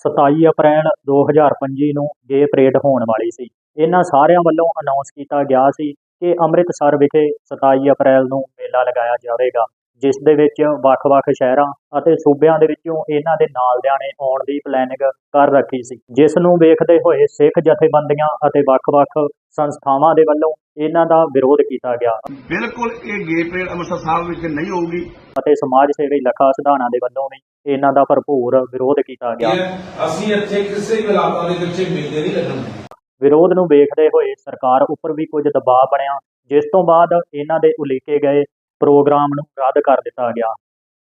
27 ਅਪ੍ਰੈਲ 2025 ਨੂੰ ਗੇ ਪਰੇਡ ਹੋਣ ਵਾਲੀ ਸੀ। ਇਹਨਾਂ ਸਾਰਿਆਂ ਵੱਲੋਂ ਅਨਾਉਂਸ ਕੀਤਾ ਗਿਆ ਸੀ ਕਿ ਅੰਮ੍ਰਿਤਸਰ ਵਿਖੇ 27 ਅਪ੍ਰੈਲ ਨੂੰ ਮੇਲਾ ਲਗਾਇਆ ਜਾਵੇਗਾ ਜਿਸ ਦੇ ਵਿੱਚ ਵੱਖ-ਵੱਖ ਸ਼ਹਿਰਾਂ ਅਤੇ ਸੂਬਿਆਂ ਦੇ ਵਿੱਚੋਂ ਇਹਨਾਂ ਦੇ ਨਾਲਦਿਆਂ ਨੇ ਆਉਣ ਦੀ ਪਲੈਨਿੰਗ ਕਰ ਰੱਖੀ ਸੀ। ਜਿਸ ਨੂੰ ਵੇਖਦੇ ਹੋਏ ਸਿੱਖ ਜਥੇਬੰਦੀਆਂ ਅਤੇ ਵੱਖ-ਵੱਖ ਸੰਸਥਾਵਾਂ ਦੇ ਵੱਲੋਂ ਇਹਨਾਂ ਦਾ ਵਿਰੋਧ ਕੀਤਾ ਗਿਆ। ਬਿਲਕੁਲ ਇਹ ਗੇ ਪਰੇਡ ਅੰਮ੍ਰਿਤਸਰ ਸਾਹਿਬ ਵਿੱਚ ਨਹੀਂ ਹੋਊਗੀ। ਅਤੇ ਸਮਾਜ ਸੇਵੀ ਲੱਖਾ ਸਿਧਾਣਾ ਦੇ ਵੱਲੋਂ ਵੀ ਇਹਨਾਂ ਦਾ ਭਰਪੂਰ ਵਿਰੋਧ ਕੀਤਾ ਗਿਆ। ਅਸੀਂ ਇੱਥੇ ਕਿਸੇ ਵੀ ਹਾਲਾਤਾਂ ਦੇ ਵਿੱਚ ਇਹ ਮੇਲੇ ਨਹੀਂ ਲੱਗਣ ਵਿਰੋਧ ਨੂੰ ਵੇਖਦੇ ਹੋਏ ਸਰਕਾਰ ਉੱਪਰ ਵੀ ਕੁਝ ਦਬਾਅ ਬਣਿਆ ਜਿਸ ਤੋਂ ਬਾਅਦ ਇਹਨਾਂ ਦੇ ਉਲੀਕੇ ਗਏ ਪ੍ਰੋਗਰਾਮ ਨੂੰ ਰੱਦ ਕਰ ਦਿੱਤਾ ਗਿਆ।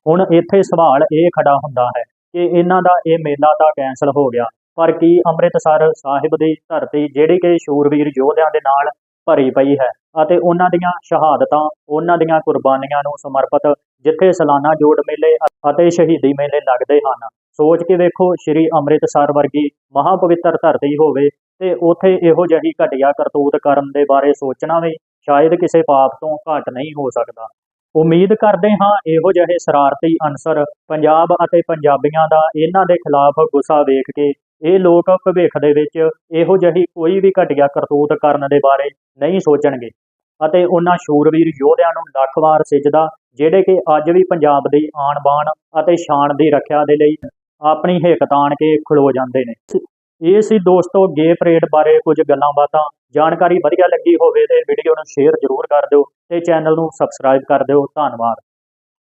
ਹੁਣ ਇੱਥੇ ਸਵਾਲ ਇਹ ਖੜਾ ਹੁੰਦਾ ਹੈ ਕਿ ਇਹਨਾਂ ਦਾ ਇਹ ਮੇਲਾ ਤਾਂ ਕੈਂਸਲ ਹੋ ਗਿਆ ਪਰ ਕੀ ਅੰਮ੍ਰਿਤਸਰ ਸਾਹਿਬ ਦੀ ਧਰਤੀ ਜਿਹੜੀ ਕਿ ਸ਼ੂਰਵੀਰ ਯੋਧਿਆਂ ਦੇ ਨਾਲ ਭਰੀ ਪਈ ਹੈ ਅਤੇ ਉਹਨਾਂ ਦੀਆਂ ਸ਼ਹਾਦਤਾਂ ਉਹਨਾਂ ਦੀਆਂ ਕੁਰਬਾਨੀਆਂ ਨੂੰ ਸਮਰਪਿਤ ਜਿੱਥੇ ਸਾਲਾਨਾ ਜੋੜ ਮੇਲੇ ਅਤੇ ਸ਼ਹੀਦੀ ਮੇਲੇ ਲੱਗਦੇ ਹਨ। ਸੋਚ ਕੇ ਵੇਖੋ, ਸ੍ਰੀ ਅੰਮ੍ਰਿਤਸਰ ਵਰਗੀ ਮਹਾਪਵਿੱਤਰ ਧਰਤੀ ਹੋਵੇ ਤੇ ਉਥੇ ਇਹੋ ਜਿਹੀ ਘਟੀਆ ਕਰਤੂਤ ਕਰਨ ਦੇ ਬਾਰੇ ਸੋਚਣਾ ਵੀ ਸ਼ਾਇਦ ਕਿਸੇ ਪਾਪ ਤੋਂ ਘੱਟ ਨਹੀਂ ਹੋ ਸਕਦਾ। ਉਮੀਦ ਕਰਦੇ ਹਾਂ ਇਹੋ ਜਿਹੇ ਸ਼ਰਾਰਤੀ ਅਨਸਰ ਪੰਜਾਬ ਅਤੇ ਪੰਜਾਬੀਆਂ ਦਾ ਇਹਨਾਂ ਦੇ ਖਿਲਾਫ ਗੁੱਸਾ ਵੇਖ ਕੇ, ਇਹ ਲੋਕ ਭਵਿੱਖ ਦੇ ਵਿੱਚ ਇਹੋ ਜਿਹੀ ਕੋਈ ਵੀ ਘਟੀਆ ਕਰਤੂਤ ਕਰਨ ਦੇ ਬਾਰੇ ਨਹੀਂ ਸੋਚਣਗੇ। ਅਤੇ ਉਹਨਾਂ ਸ਼ੂਰਵੀਰ ਯੋਧਿਆਂ ਨੂੰ ਲੱਖ ਵਾਰ ਸਿਜਦਾ, ਜਿਹੜੇ ਕਿ ਅੱਜ ਵੀ ਪੰਜਾਬ ਦੀ ਆਣ ਬਾਣ ਅਤੇ ਸ਼ਾਨ ਦੀ ਰੱਖਿਆ ਦੇ ਲਈ ਆਪਣੀ ਹਿੱਕ ਤਾਣ ਕੇ ਖਲੋ ਜਾਂਦੇ ਨੇ। ਇਹ ਸੀ ਦੋਸਤੋ ਗੇ ਪਰੇਡ ਬਾਰੇ ਕੁਝ ਗੱਲਾਂ ਬਾਤਾਂ। ਜਾਣਕਾਰੀ ਵਧੀਆ ਲੱਗੀ ਹੋਵੇ ਤੇ ਵੀਡੀਓ ਨੂੰ ਸ਼ੇਅਰ ਜ਼ਰੂਰ ਕਰ ਦਿਓ ਤੇ ਚੈਨਲ ਨੂੰ ਸਬਸਕ੍ਰਾਈਬ ਕਰ ਦਿਓ। ਧੰਨਵਾਦ।